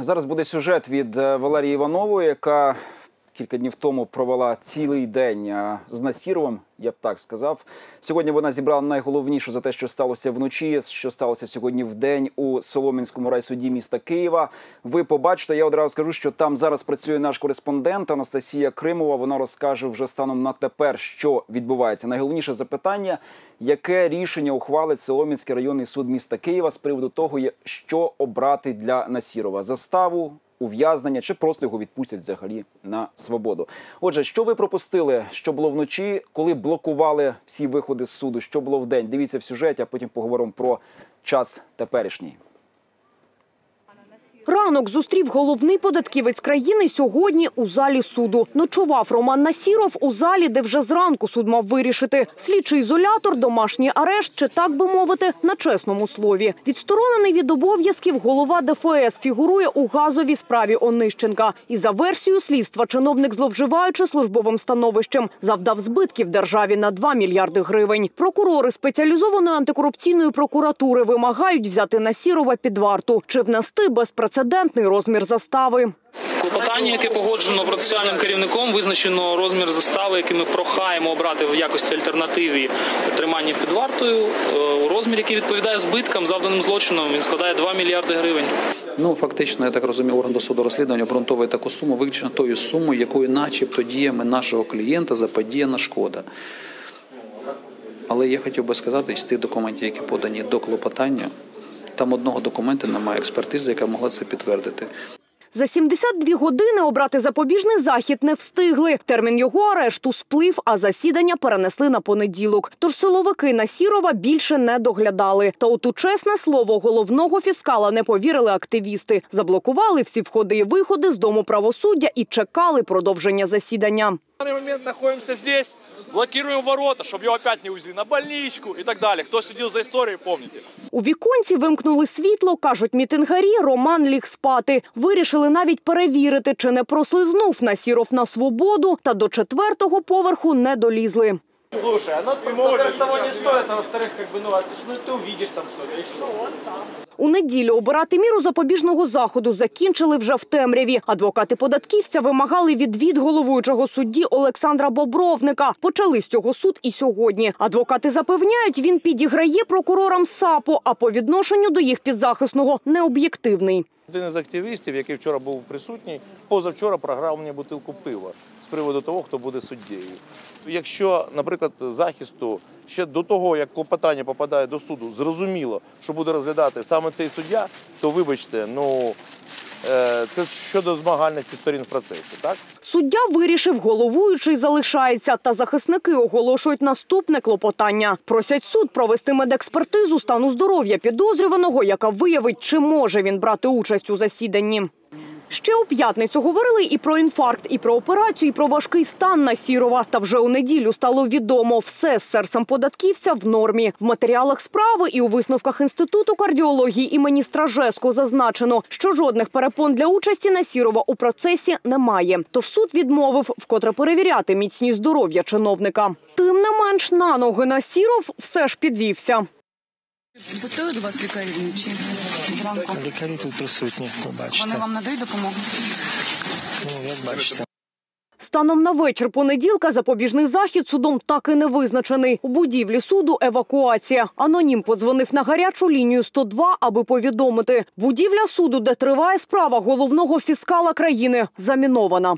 Зараз буде сюжет від е, Валерії Іванової, яка кілька днів тому провела цілий день з Насіровим, я б так сказав. Сьогодні вона зібрала найголовніше за те, що сталося вночі, що сталося сьогодні в день у Солом'янському райсуді міста Києва. Ви побачите, я одразу скажу, що там зараз працює наш кореспондент Анастасія Кримова. Вона розкаже вже станом на тепер, що відбувається. Найголовніше запитання, яке рішення ухвалить Солом'янський районний суд міста Києва з приводу того, що обрати для Насірова заставу. Ув'язнення чи просто його відпустять взагалі на свободу. Отже, що ви пропустили? Що було вночі, коли блокували всі виходи з суду? Що було в день? Дивіться в сюжеті, а потім поговоримо про час теперішній. Ранок зустрів головний податківець країни сьогодні у залі суду. Ночував Роман Насіров у залі, де вже зранку суд мав вирішити. Слідчий ізолятор, домашній арешт чи, так би мовити, на чесному слові. Відсторонений від обов'язків голова ДФС фігурує у газовій справі Онищенка. І за версією слідства чиновник, зловживаючи службовим становищем, завдав збитків державі на 2 мільярди гривень. Прокурори спеціалізованої антикорупційної прокуратури вимагають взяти Насірова під варту чи внести безпрецедентний розмір застави. Клопотання, яке погоджено процесуальним керівником, визначено розмір застави, який ми прохаємо обрати в якості альтернативі тримання під вартою. Е, У розмірі, який відповідає збиткам, завданим злочином, він складає 2 мільярди гривень. Ну фактично, я так розумію, орган досуду розслідування обґрунтовує таку суму, виключно тою сумою, якою, начебто, діями нашого клієнта заподіяна шкода. Але я хотів би сказати, з тих документів, які подані до клопотання, там одного документа немає експертизи, яка могла це підтвердити. За 72 години обрати запобіжний захід не встигли. Термін його арешту сплив, а засідання перенесли на понеділок. Тож силовики Насірова більше не доглядали. Та от у чесне слово головного фіскала не повірили активісти. Заблокували всі входи і виходи з дому правосуддя і чекали продовження засідання. В данный момент находимся здесь, блокируем ворота, чтобы его опять не увезли на больничку і так далі. Хто сидів за історією, помните. У віконці вимкнули світло, кажуть мітингарі, Роман ліг спати. Вирішили навіть перевірити, чи не прослизнув Насіров на свободу, та до четвертого поверху не долізли. Слушай, оно, во-первых, того не стоит, а во-вторых, как бы, ну, а ты, ж- ну, ты увидишь там что-то, и что? У неділю обирати міру запобіжного заходу закінчили вже в темряві. Адвокати податківця вимагали відвід головуючого судді Олександра Бобровника. Почали з цього суд і сьогодні. Адвокати запевняють, він підіграє прокурорам САПу, а по відношенню до їх підзахисного необ'єктивний. Один із активістів, який вчора був присутній, позавчора програв мені бутилку пива з приводу того, хто буде суддєю. Якщо, наприклад, захисту ще до того, як клопотання попадає до суду, зрозуміло, що буде розглядати саме цей суддя, то вибачте, ну е, це щодо змагальності сторін в процесі, так? Суддя вирішив, головуючий залишається, та захисники оголошують наступне клопотання. Просять суд провести медекспертизу стану здоров'я підозрюваного, яка виявить, чи може він брати участь у засіданні. Ще у п'ятницю говорили і про інфаркт, і про операцію, і про важкий стан Насірова. Та вже у неділю стало відомо, все з серцем податківця в нормі. В матеріалах справи і у висновках інституту кардіології імені Стражеско зазначено, що жодних перепон для участі Насірова у процесі немає. Тож суд відмовив вкотре перевіряти міцність здоров'я чиновника. Тим не менш на ноги Насіров все ж підвівся. Пустили до вас лікарі вночі зранку. Лікарі тут присутні, ви бачите. Вони вам надають допомогу? Ну, як бачите. Станом на вечір понеділка запобіжний захід судом так і не визначений. У будівлі суду евакуація. Анонім подзвонив на гарячу лінію 102, аби повідомити. Будівля суду, де триває справа головного фіскала країни, замінована.